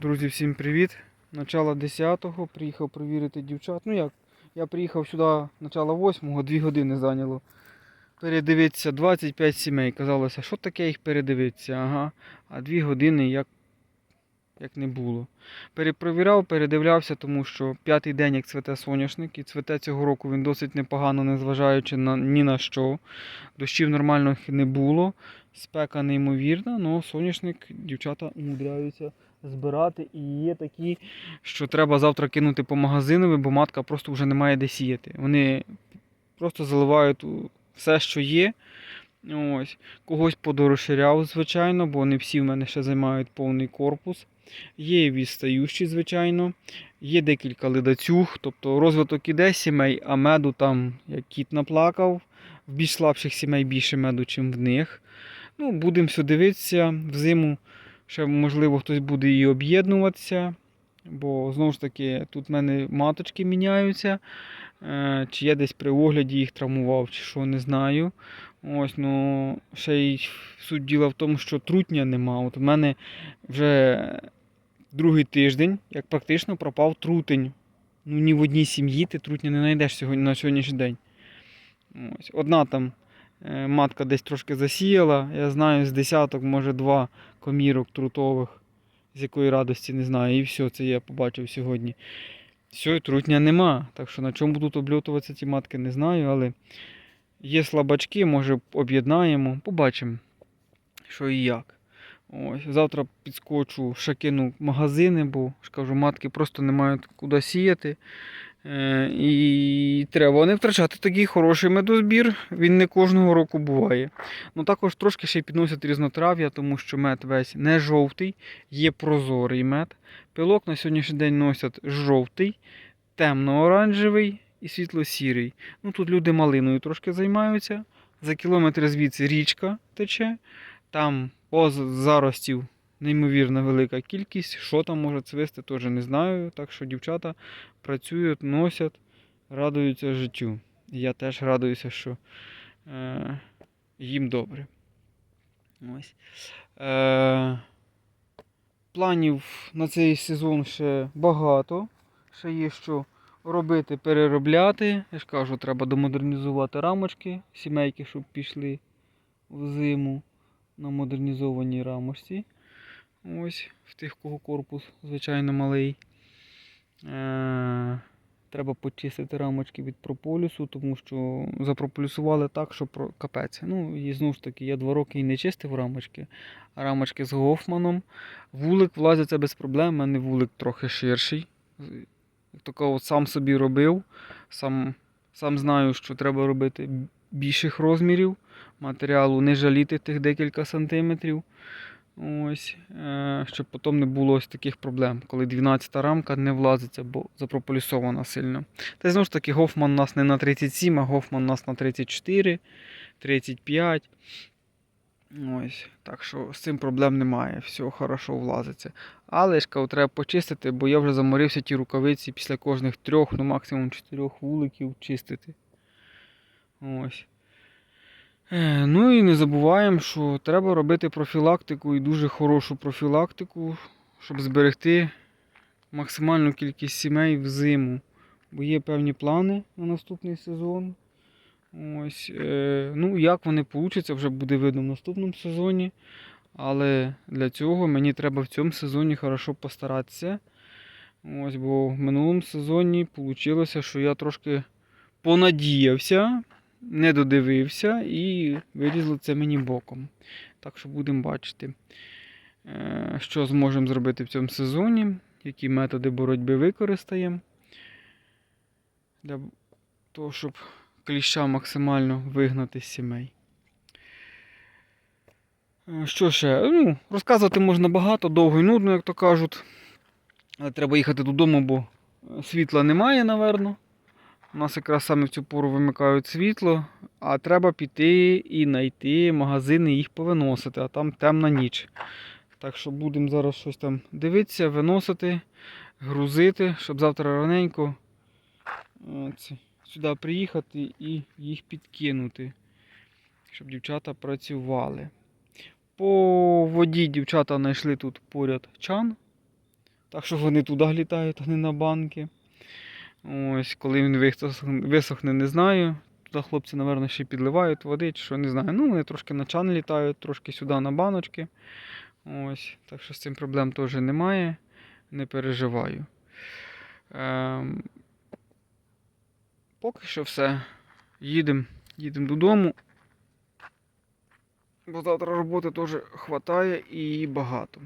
Друзі, всім привіт. Начало 10-го, приїхав перевірити дівчат. Ну як, я приїхав сюди начало 8-го, 2 години зайняло. Передивитися 25 сімей. Казалося, що таке їх передивитися? Ага. А 2 години як, як не було. Перепровіряв, передивлявся, тому що п'ятий день як цвете соняшник, і цвете цього року він досить непогано, незважаючи на, ні на що. Дощів нормальних не було. Спека неймовірна, але соняшник дівчата умудряються збирати. І є такі, що треба завтра кинути по магазинові, бо матка просто вже не має де сіяти. Вони просто заливають все, що є. Ось. Когось подорожчаряв, звичайно, бо не всі в мене ще займають повний корпус. Є і відстаючі, звичайно. Є декілька ледацюг, тобто розвиток іде сімей, а меду там, як кіт наплакав. В більш слабших сімей більше меду, чим в них. Ну, будемо все дивитися. Взиму ще, можливо, хтось буде і об'єднуватися. Бо знову ж таки, тут в мене маточки міняються. Е, Чи я десь при огляді їх травмував, чи що, не знаю. Ось, ну, ще й суть діла в тому, що трутня нема. От в мене вже другий тиждень, як практично пропав трутень. Ну, ні в одній сім'ї ти трутня не знайдеш сьогодні, на сьогоднішній день. Ось. Одна там матка десь трошки засіяла. Я знаю, з десяток, може, два комірок трутових, з якої радості не знаю. І все, це я побачив сьогодні. Все, трутня нема. Так що на чому будуть обльотуватися ті матки, не знаю, але є слабачки, може об'єднаємо, побачимо, що і як. Ось, завтра підскочу, ще магазини, бо кажу, матки просто не мають куди сіяти. Е, і треба не втрачати такий хороший медозбір. Він не кожного року буває. Ну також трошки ще підносять різнотрав'я, тому що мед весь не жовтий, є прозорий мед. Пилок на сьогоднішній день носять жовтий, темно-оранжевий і світло-сірий. Ну тут люди малиною трошки займаються. За кілометр звідси річка тече. Там поз заростів неймовірно велика кількість. Що там може цвисти, теж не знаю. Так що дівчата працюють, носять, радуються життю. Я теж радуюся, що е, їм добре. Ось. Е, планів на цей сезон ще багато. Ще є що робити, переробляти. Я ж кажу, треба домодернізувати рамочки, сімейки, щоб пішли в зиму на модернізованій рамочці. Ось, в тих, кого корпус, звичайно, малий. Е, треба почистити рамочки від прополісу, тому що запрополісували так, що про капець. Ну, і знову ж таки, я два роки і не чистив рамочки, а рамочки з Гофманом. Вулик влазиться без проблем, у мене вулик трохи ширший. Такого сам собі робив. Сам, сам знаю, що треба робити більших розмірів матеріалу, не жаліти тих декілька сантиметрів. Ось, е, щоб потім не було ось таких проблем, коли 12-та рамка не влазиться, бо запрополісована сильно. Та знову ж таки, Гофман у нас не на 37, а Гофман у нас на 34, 35. Ось, так що з цим проблем немає, все хорошо влазиться. Але ж кажу, треба почистити, бо я вже заморився ті рукавиці після кожних трьох, ну максимум чотирьох вуликів чистити. Ось. Е, Ну і не забуваємо, що треба робити профілактику і дуже хорошу профілактику, щоб зберегти максимальну кількість сімей в зиму. Бо є певні плани на наступний сезон. Ось, е, ну, як вони получаться, вже буде видно в наступному сезоні. Але для цього мені треба в цьому сезоні хорошо постаратися. Ось, бо в минулому сезоні вийшло, що я трошки понадіявся, не додивився і вилізло це мені боком. Так що будемо бачити, е, що зможемо зробити в цьому сезоні, які методи боротьби використаємо. Для того, щоб кліща максимально вигнати з сімей. Е, Що ще? Ну, розказувати можна багато, довго і нудно, як то кажуть. Але треба їхати додому, бо е, світла немає, напевно. У нас якраз саме в цю пору вимикають світло, а треба піти і знайти магазини і їх повиносити, а там темна ніч. Так що будемо зараз щось там дивитися, виносити, грузити, щоб завтра раненько сюди приїхати і їх підкинути, щоб дівчата працювали. По воді дівчата знайшли тут поряд чан. Так що вони туди літають, а не на банки. Ось, коли він висохне, не знаю. Туди хлопці, напевно, ще підливають води, чи що не знаю. Ну, вони трошки на чан літають, трошки сюди на баночки. Ось, так що з цим проблем теж немає. Не переживаю. Ем, поки що все. Їдемо їдем додому. Бо завтра роботи теж хватає і багато.